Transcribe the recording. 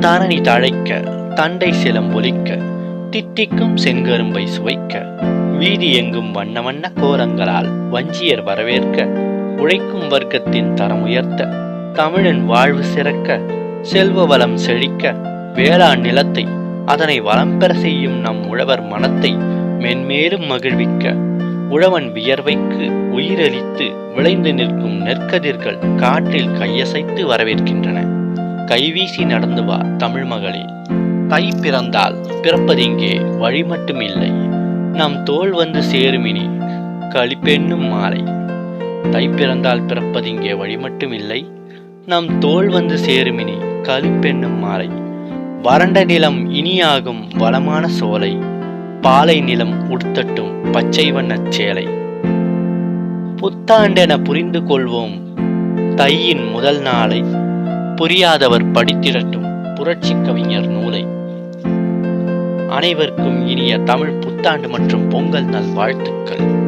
தரணி தழைக்க தண்டை சிலம்பொலிக்க திட்டிக்கும் செங்கரும்பை சுவைக்க வீதி எங்கும் வண்ண வண்ண கோலங்களால் வஞ்சியர் வரவேற்க உழைக்கும் வர்க்கத்தின் தரம் உயர்த்த தமிழன் வாழ்வு சிறக்க செல்வ வளம் செழிக்க வேளாண் நிலத்தை அதனை வளம் பெற செய்யும் நம் உழவர் மனத்தை மென்மேலும் மகிழ்விக்க உழவன் வியர்வைக்கு உயிரளித்து விளைந்து நிற்கும் நெற்கதிர்கள் காற்றில் கையசைத்து வரவேற்கின்றன. கைவீசி நடந்து வா தமிழ் மகளே. தை பிறந்தால் பிறப்பதிங்கே வழி மட்டும் இல்லை நம் தோல் வந்து சேருமினி களிப்பெண்ணும் மாலை. தை பிறந்தால் பிறப்பதிங்கே வழி மட்டும் இல்லை நம் தோல் வந்து சேருமினி களிப்பெண்ணும் மாலை. வறண்ட நிலம் இனியாகும் வளமான சோலை. பாலை நிலம் உடுத்தட்டும் பச்சை வண்ணச் சேலை. புத்தாண்டென புரிந்து கொள்வோம் தையின் முதல் நாளை. புரியாதவர் படித்திடட்டும். புரட்சி கவிஞர் நூலை. அனைவருக்கும் இனிய தமிழ் புத்தாண்டு மற்றும் பொங்கல் நல் வாழ்த்துக்கள்.